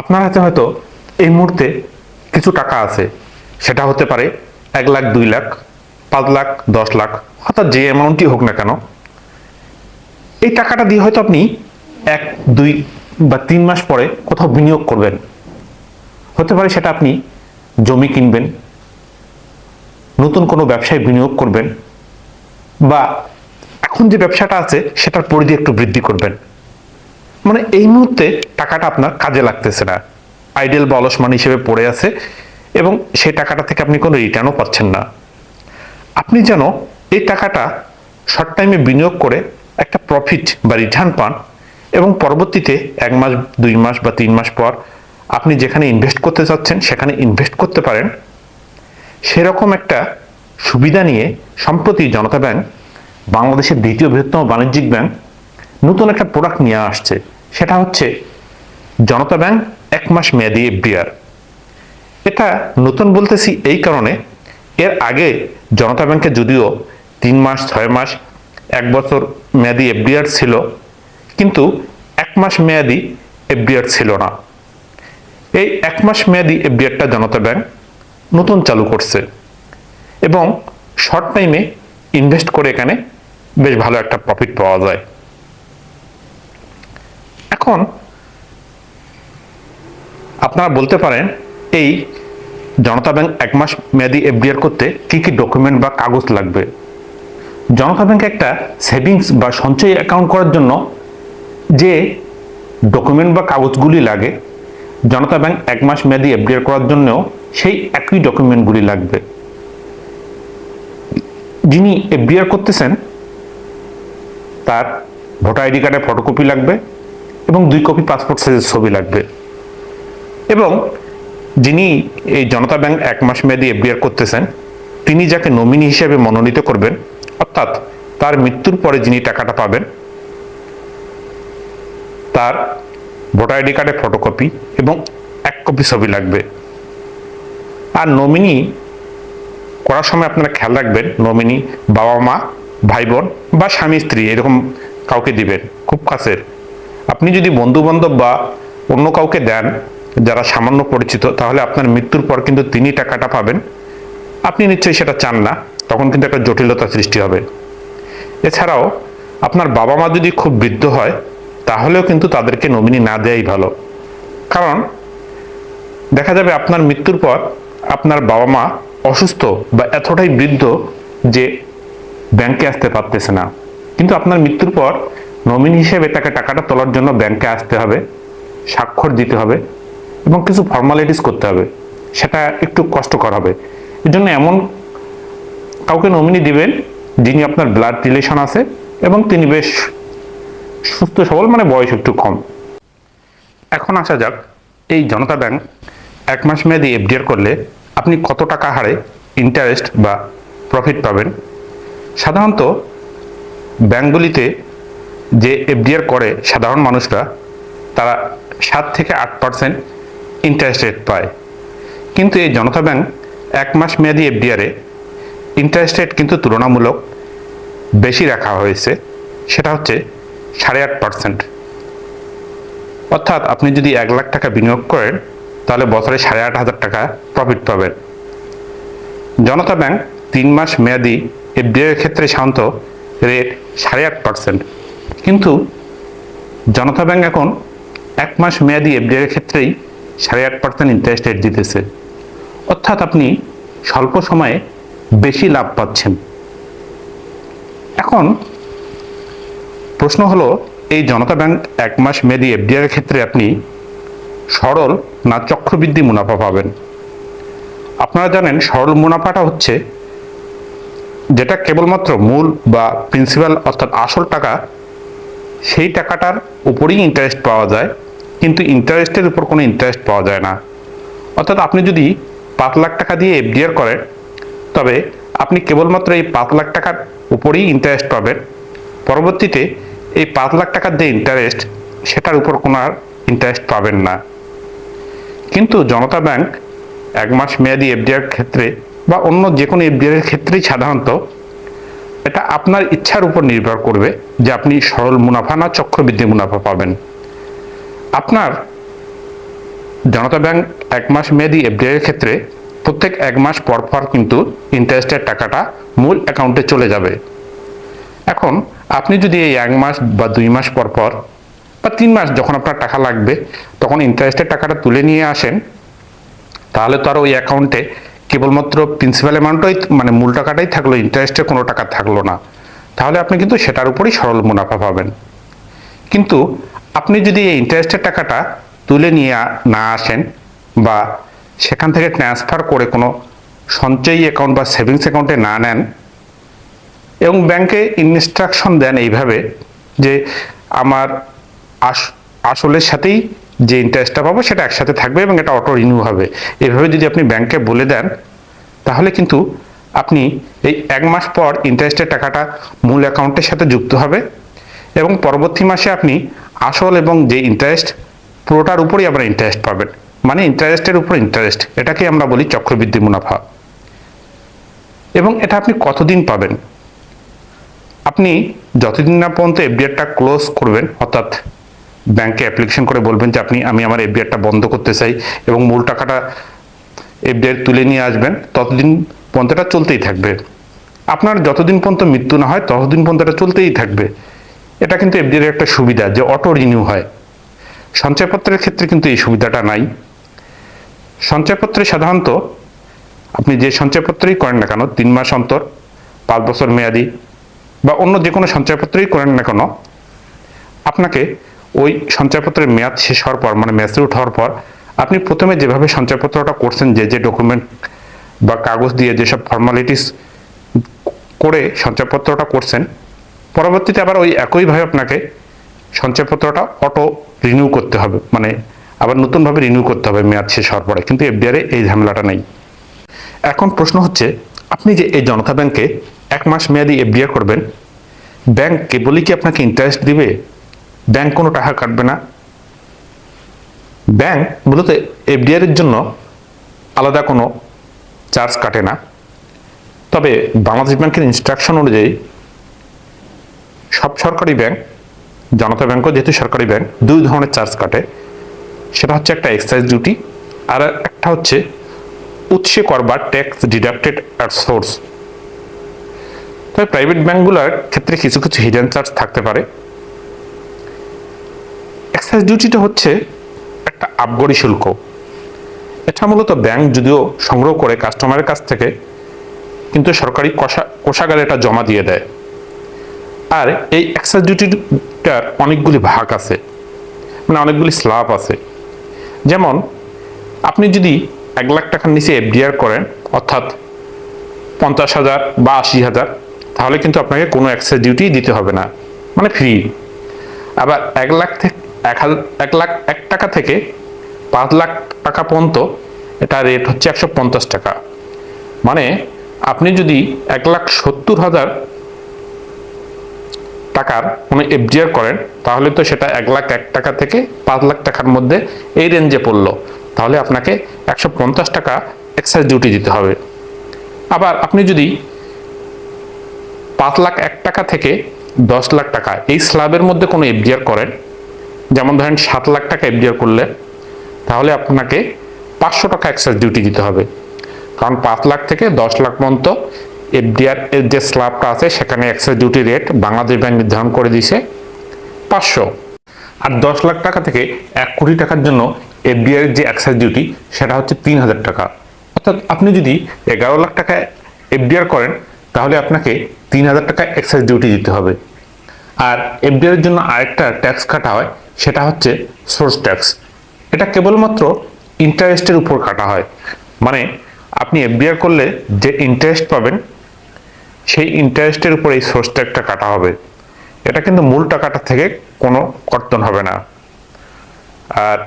আপনার হাতে হয়তো এই মুহূর্তে কিছু টাকা আছে। সেটা হতে পারে এক লাখ, দুই লাখ, পাঁচ লাখ, দশ লাখ, অর্থাৎ যে অ্যামাউন্টই হোক না কেন। এই টাকাটা দিয়ে হয়তো আপনি এক, দুই বা তিন মাস পরে কোথাও বিনিয়োগ করবেন। হতে পারে সেটা আপনি জমি কিনবেন, নতুন কোনো ব্যবসায় বিনিয়োগ করবেন, বা এখন যে ব্যবসাটা আছে, সেটার পরিধি একটু বৃদ্ধি করবেন। মানে এই মুহূর্তে টাকাটা আপনার কাজে লাগতেছে না। আইডিয়াল বা অলস হিসেবে পড়ে আছে এবং সেই টাকাটা থেকে আপনি কোনো রিটার্নও পাচ্ছেন না। আপনি যেন এই টাকাটা শর্ট টাইমে বিনিয়োগ করে একটা প্রফিট বা রিটার্ন পান এবং পরবর্তীতে এক মাস, দুই মাস বা তিন মাস পর আপনি যেখানে ইনভেস্ট করতে চাচ্ছেন সেখানে ইনভেস্ট করতে পারেন। সেরকম একটা সুবিধা নিয়ে সম্প্রতি জনতা ব্যাংক, বাংলাদেশের দ্বিতীয় বৃহত্তম বাণিজ্যিক ব্যাংক, নতুন একটা প্রোডাক্ট নিয়ে আসছে। সেটা হচ্ছে জনতা ব্যাংক এক মাস মেয়াদি এফডিআর। এটা নতুন বলতেছি এই কারণে এর আগে জনতা ব্যাংকে যদিও তিন মাস, ছয় মাস, এক বছর মেয়াদি এফডিআর ছিল, কিন্তু এক মাস মেয়াদি এফডিআর ছিল না। এই এক মাস মেয়াদি এফডিআরটা জনতা ব্যাংক নতুন চালু করছে এবং শর্ট টাইমে ইনভেস্ট করে এখানে বেশ ভালো একটা প্রফিট পাওয়া যায়। এখন আপনারা বলতে পারেন, এই জনতা ব্যাংক এক মাস মেয়াদি এফডিআর করতে কি কি ডকুমেন্ট বা কাগজ লাগবে? জনতা ব্যাংকে একটা সেভিংস বা সঞ্চয় অ্যাকাউন্ট করার জন্য যে ডকুমেন্ট বা কাগজগুলি লাগে, জনতা ব্যাংক এক মাস মেয়াদি এফডিআর করার জন্যও সেই একই ডকুমেন্টগুলি লাগবে। যিনি এফডিআর করতেছেন, তার ভোটার আইডি কার্ডের ফটোকপি লাগবে এবং দুই কপি পাসপোর্ট সাইজের ছবি লাগবে। এবং যিনি এই জনতা ব্যাংক এক মাস মেয়াদি এফডিআর করতেছেন, তিনি যাকে নমিনি হিসেবে মনোনীত করবেন, অর্থাৎ তার মৃত্যুর পরে যিনি টাকাটা পাবেন, তার ভোটার আইডি কার্ডের ফটোকপি এবং এক কপি ছবি লাগবে। আর নমিনি করার সময় আপনারা খেয়াল রাখবেন নমিনি বাবা মা ভাই বোন বা স্বামী স্ত্রী এরকম কাউকে দিবেন, খুব কাছের। আপনি যদি বন্ধু বান্ধব বা অন্য কাউকে দেন, যারা সামান্য পরিচিত, তাহলে আপনার মৃত্যুর পর কিন্তু তিনি টাকাটা পাবেন। আপনি নিশ্চয়ই সেটা চান না, তখন কিন্তু একটা জটিলতা সৃষ্টি হবে। এছাড়াও, আপনার বাবা মা যদি খুব বৃদ্ধ হয়, তাহলেও কিন্তু তাদেরকে নমিনি না দেয়াই ভালো। কারণ, দেখা যাবে আপনার মৃত্যুর পর আপনার বাবা মা অসুস্থ বা এতটাই বৃদ্ধ যে ব্যাংকে আসতে পারতেছে না। কিন্তু আপনার মৃত্যুর পর নমিনি হিসেবে তাকে টাকাটা তোলার জন্য ব্যাংকে আসতে হবে, স্বাক্ষর দিতে হবে এবং কিছু ফর্মালিটিস করতে হবে। সেটা একটু কষ্টকর হবে। এর জন্য এমন কাউকে নমিনি দিবেন যিনি আপনার ব্লাড রিলেশন আছে এবং তিনি বেশ সুস্থ, সবল মানে বয়স একটু কম। এখন আসা যাক, এই জনতা ব্যাংক এক মাস মেয়াদি এফডিআর করলে আপনি কত টাকা হারে ইন্টারেস্ট বা প্রফিট পাবেন? সাধারণত ব্যাংকগুলিতে যে এফডিআর করে সাধারণ মানুষরা, তারা সাত থেকে আট পার্সেন্ট ইন্টারেস্ট রেট পায়। কিন্তু এই জনতা ব্যাংক এক মাস মেয়াদি এফডিআরে ইন্টারেস্ট রেট কিন্তু তুলনামূলক বেশি রাখা হয়েছে, সেটা হচ্ছে সাড়ে আট পার্সেন্ট। অর্থাৎ আপনি যদি এক লাখ টাকা বিনিয়োগ করেন, তাহলে বছরে সাড়ে আট হাজার টাকা প্রফিট পাবেন। জনতা ব্যাংক তিন মাস মেয়াদি এফডিআই ক্ষেত্রে সাধারণত রেট সাড়ে আট পার্সেন্ট। কিন্তু জনতা ব্যাংক এখন এক মাস মেয়াদি এফডিআই ক্ষেত্রেই সাড়ে আট পার্সেন্ট ইন্টারেস্ট রেট দিতেছে। অর্থাৎ আপনি স্বল্প সময়ে বেশি লাভ পাচ্ছেন। এখন প্রশ্ন হলো, এই জনতা ব্যাংক এক মাস মেয়াদি এফডিআর ক্ষেত্রে আপনি সরল না চক্রবৃদ্ধি মুনাফা পাবেন? আপনারা জানেন সরল মুনাফাটা হচ্ছে যেটা কেবলমাত্র মূল বা প্রিন্সিপাল অর্থাৎ আসল টাকা সেই টাকাটার উপরেই ইন্টারেস্ট পাওয়া যায়, কিন্তু ইন্টারেস্টের উপর কোনো ইন্টারেস্ট পাওয়া যায় না। অর্থাৎ আপনি যদি পাঁচ লাখ টাকা দিয়ে এফডিআর করেন, তবে আপনি কেবলমাত্র এই পাঁচ লাখ টাকার উপরেই ইন্টারেস্ট পাবেন। পরবর্তীতে এই পাঁচ লাখ টাকার যে ইন্টারেস্ট সেটার উপর কোনো আর ইন্টারেস্ট পাবেন না। কিন্তু জনতা ব্যাংক এক মাস মেয়াদি এফডিআর ক্ষেত্রে বা অন্য যে কোনো এফডিআর ক্ষেত্রেই সাধারণত এটা আপনার ইচ্ছার উপর নির্ভর করবে যে আপনি সরল মুনাফা না চক্রবৃদ্ধি মুনাফা পাবেন। আপনার জনতা ব্যাংক এক মাস মেয়াদি এফডিআই ক্ষেত্রে প্রত্যেক এক মাস পর পর কিন্তু ইন্টারেস্টের টাকাটা মূল অ্যাকাউন্টে চলে যাবে। এখন আপনি যদি এই এক মাস বা দুই মাস পর পর বা তিন মাস যখন আপনার টাকা লাগবে, তখন ইন্টারেস্টের টাকাটা তুলে নিয়ে আসেন, তাহলে তো আর ওই অ্যাকাউন্টে কেবলমাত্র প্রিন্সিপাল অ্যামাউন্টই মানে মূল টাকাটাই থাকল ইন্টারেস্টের কোনো টাকা থাকল না। তাহলে আপনি কিন্তু সেটার উপরই সরল মুনাফা পাবেন। কিন্তু আপনি যদি এই ইন্টারেস্টের টাকাটা তুলে নিয়ে না আসেন বা সেখান থেকে ট্রান্সফার করে কোনো সঞ্চয়ী অ্যাকাউন্ট বা সেভিংস অ্যাকাউন্টে না নেন, এবং ব্যাংকে ইনস্ট্রাকশন দেন এইভাবে যে আমার আস- আসলের সাথেই যে ইন্টারেস্টটা পাবো সেটা একসাথে থাকবে এবং এটা অটো রিনিউ হবে। এভাবে যদি আপনি ব্যাংকে বলে দেন, তাহলে কিন্তু আপনি এই এক মাস পর ইন্টারেস্টের টাকাটা মূল অ্যাকাউন্টের সাথে যুক্ত হবে এবং পরবর্তী মাসে আপনি আসল এবং যে ইন্টারেস্ট পুরোটার উপরেই আপনার ইন্টারেস্ট পাবেন। মানে ইন্টারেস্টের উপর ইন্টারেস্ট এটাকে আমরা বলি চক্রবৃদ্ধি মুনাফা। এবং এটা আপনি কতদিন পাবেন? আপনি যতদিন না পর্যন্ত এফডিআরটা ক্লোজ করবেন, অর্থাৎ ব্যাংকে অ্যাপ্লিকেশন করে বলবেন যে আপনি, আমি আমার এফডিআরটা বন্ধ করতে চাই এবং মূল টাকাটা এফডিআর তুলে নিয়ে আসবেন, ততদিন এটা চলতেই থাকবে। আপনার যতদিন পর্যন্ত মৃত্যু না হয়, ততদিন এটা চলতেই থাকবে। এটা কিন্তু এফডিআর একটা সুবিধা যে অটো রিনিউ হয়। সঞ্চয়পত্রের ক্ষেত্রে কিন্তু এই সুবিধাটা নাই। সঞ্চয়পত্রে সাধারণত আপনি যে সঞ্চয়পত্রই করেন না কেন, তিন মাস অন্তর, পাঁচ বছর মেয়াদি বা অন্য যে কোনো সঞ্চয়পত্রই করেন না কেন, আপনাকে ওই সঞ্চয়পত্রের মেয়াদ শেষ হওয়ার পর মানে ম্যাচুরিট হওয়ার পর, আপনি প্রথমে যেভাবে সঞ্চয়পত্রটা করছেন, যে যে ডকুমেন্ট বা কাগজ দিয়ে যেসব ফর্মালিটিস করে সঞ্চয়পত্রটা করছেন, পরবর্তীতে আবার ওই একইভাবে আপনাকে সঞ্চয়পত্রটা অটো রিনিউ করতে হবে মানে আবার নতুনভাবে রিনিউ করতে হবে মেয়াদ শেষ হওয়ার পরে। কিন্তু এফডিআরে এই ঝামেলাটা নেই। এখন প্রশ্ন হচ্ছে, আপনি যে এই জনতা ব্যাংকে এক মাস মেয়াদি এফডিআর করবেন, ব্যাংক কেবলই কি আপনাকে ইন্টারেস্ট দিবে? ব্যাংক কোনো টাকা কাটবে না। ব্যাংক মূলত এফডিআর এর জন্য আলাদা কোনো চার্জ কাটে না। তবে বাংলাদেশ ব্যাংকের ইনস্ট্রাকশন অনুযায়ী সব সরকারি ব্যাংক, জনতা ব্যাংকও যেহেতু সরকারি ব্যাংক, দুই ধরনের চার্জ কাটে। সেটা হচ্ছে একটা এক্সাইজ ডিউটি আর একটা হচ্ছে উৎসে কর বা ট্যাক্স ডিডাক্টেড অ্যাট সোর্স তবে প্রাইভেট ব্যাংকগুলোর ক্ষেত্রে কিছু কিছু হিডেন চার্জ থাকতে পারে। এক্সাইজ ডিউটিটা হচ্ছে একটা আবগরি শুল্ক। এটা মূলত ব্যাংক যদিও সংগ্রহ করে কাস্টমারের কাছ থেকে, কিন্তু সরকারি কোষা, কোষাগারে এটা জমা দিয়ে দেয়। আর এই এক্সাইজ ডিউটিটার অনেকগুলি ভাগ আছে মানে অনেকগুলি স্ল্যাব আছে। যেমন, আপনি যদি এক লাখ টাকার নিচে এফডিআর করেন, অর্থাৎ পঞ্চাশ হাজার বা আশি হাজার, তাহলে কিন্তু আপনাকে কোনো এক্সাইজ ডিউটি দিতে হবে না মানে ফ্রি। আবার এক লাখ থেকে এক এক লাখ, এক টাকা থেকে পাঁচ লাখ টাকা পর্যন্ত এটা রেট হচ্ছে একশো পঞ্চাশ টাকা। মানে আপনি যদি এক লাখ সত্তর হাজার টাকার কোনো এফডিআর করেন, তাহলে তো সেটা এক লাখ এক টাকা থেকে পাঁচ লাখ টাকার মধ্যে এই রেঞ্জে পড়ল। তাহলে আপনাকে একশো পঞ্চাশ টাকা এক্সাইজ ডিউটি দিতে হবে। আবার আপনি যদি পাঁচ লাখ এক টাকা থেকে দশ লাখ টাকা এই স্ল্যাবের মধ্যে কোনো এফডিআর করেন যেমন ধরেন সাত লাখ টাকা এফডিআর করলে, তাহলে আপনাকে পাঁচশো টাকা এক্সাইজ ডিউটি দিতে হবে। কারণ পাঁচ লাখ থেকে দশ লাখ পর্যন্ত এফডিআর এর যে স্ল্যাবটা আছে, সেখানে excise duty rate Bangladesh Bank নির্ধারণ করে দিয়েছে পাঁচশো। আর দশ লাখ টাকা থেকে এক কোটি টাকার জন্য এফডিআর যে এক্সাইজ ডিউটি সেটা হচ্ছে তিন হাজার টাকা। অর্থাৎ আপনি যদি এগারো লাখ টাকা এফডিআর করেন, তাহলে আপনাকে তিন হাজার টাকা এক্সাইজ ডিউটি দিতে হবে। আর এফডিআর জন্য আরেকটা ট্যাক্স কাটা হয় সেটা হচ্ছে সোর্স ট্যাক্স। এটা কেবলমাত্র ইন্টারেস্টের উপর কাটা হয়। মানে আপনি এফডিআর করলে যে ইন্টারেস্ট পাবেন, সেই ইন্টারেস্টের উপর এই সোর্স ট্যাক্সটা কাটা হবে। এটা কিন্তু মূল টাকাটা থেকে কোনো কর্তন হবে না। আর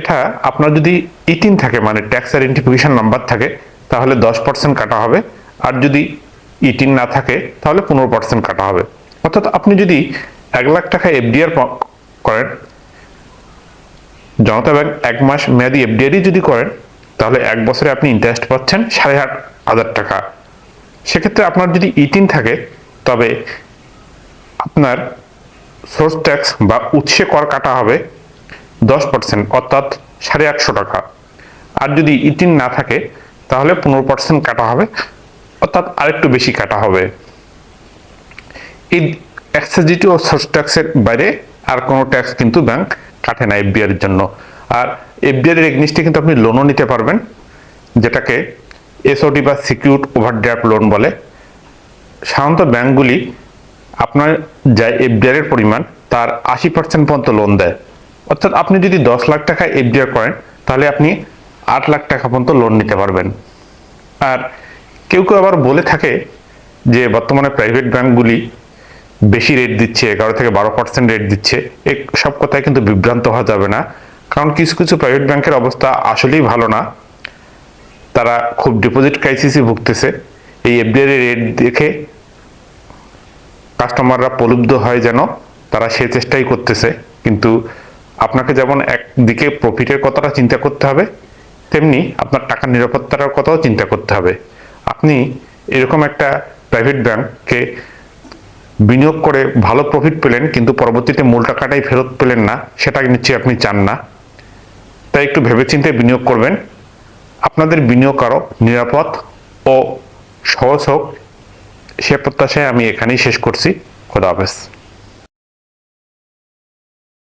এটা আপনার যদি ইটিন থাকে মানে ট্যাক্স আইডেন্টিফিকেশন নাম্বার থাকে, তাহলে দশ পার্সেন্ট কাটা হবে। আর যদি ইটিন না থাকে, তাহলে পনেরো পার্সেন্ট কাটা হবে। অর্থাৎ আপনি যদি এক লাখ টাকা এফডিআর করেন। জনতা ব্যাংক এক মাস মেয়াদি এফডিআরই যদি করেন, তাহলে এক বছরে আপনি ইন্টারেস্ট পাচ্ছেন সাড়ে আট হাজার টাকা। সেক্ষেত্রে আপনার যদি ইটিন থাকে, তবে আপনার সোর্স ট্যাক্স বা উৎসে কর কাটা হবে দশ পার্সেন্ট অর্থাৎ সাড়ে আটশো টাকা। আর যদি ইটিন না থাকে, তাহলে পনেরো পার্সেন্ট কাটা হবে, অর্থাৎ আরেকটু বেশি কাটা হবে। এই ও সোর্স ট্যাক্সের বাইরে আর কোনো ট্যাক্স কিন্তু ব্যাংক কাটে না এফবিআর জন্য। আর এফবিআর এর এগনিস্টে কিন্তু আপনি লোনও নিতে পারবেন, যেটাকে এসওডি বা সিকিউর ওভারড্রাফট লোন বলে। সাধারণত ব্যাংকগুলি আপনার যা এফডিআর এর পরিমাণ, তার আশি পার্সেন্ট পর্যন্ত লোন দেয়। অর্থাৎ আপনি যদি দশ লাখ টাকা এফডিআর করেন, তাহলে আপনি আট লাখ টাকা পর্যন্ত লোন নিতে পারবেন। আর কেউ কেউ আবার বলে থাকে যে বর্তমানে প্রাইভেট ব্যাংকগুলি বেশি রেট দিচ্ছে, এগারো থেকে বারো পার্সেন্ট রেট দিচ্ছে, এ সব কথায় কিন্তু বিভ্রান্ত হওয়া যাবে না। কারণ কিছু কিছু প্রাইভেট ব্যাংকের অবস্থা আসলেই ভালো না। তারা খুব ডিপোজিট ক্রাইসিসে ভুগতেছে। এই এফডিআর রেট দেখে কাস্টমাররা প্রলুব্ধ হয় যেন তারা সে চেষ্টাই করতেছে। কিন্তু আপনাকে যেমন একদিকে প্রফিটের কথাটা চিন্তা করতে হবে, তেমনি আপনার টাকার নিরাপত্তার কথাও চিন্তা করতে হবে। আপনি এরকম একটা প্রাইভেট ব্যাংককে বিনিয়োগ করে ভালো প্রফিট পেলেন, কিন্তু পরবর্তীতে মূল টাকাটাই ফেরত পেলেন না, সেটা নিশ্চয়ই আপনি চান না। তাই একটু ভেবেচিন্তে বিনিয়োগ করবেন। আপনাদের বিনিয়োগ আরও নিরাপদ ও সহজ হোক। সে প্রত্যাশায় আমি এখানেই শেষ করছি। খোদা হাফেজ।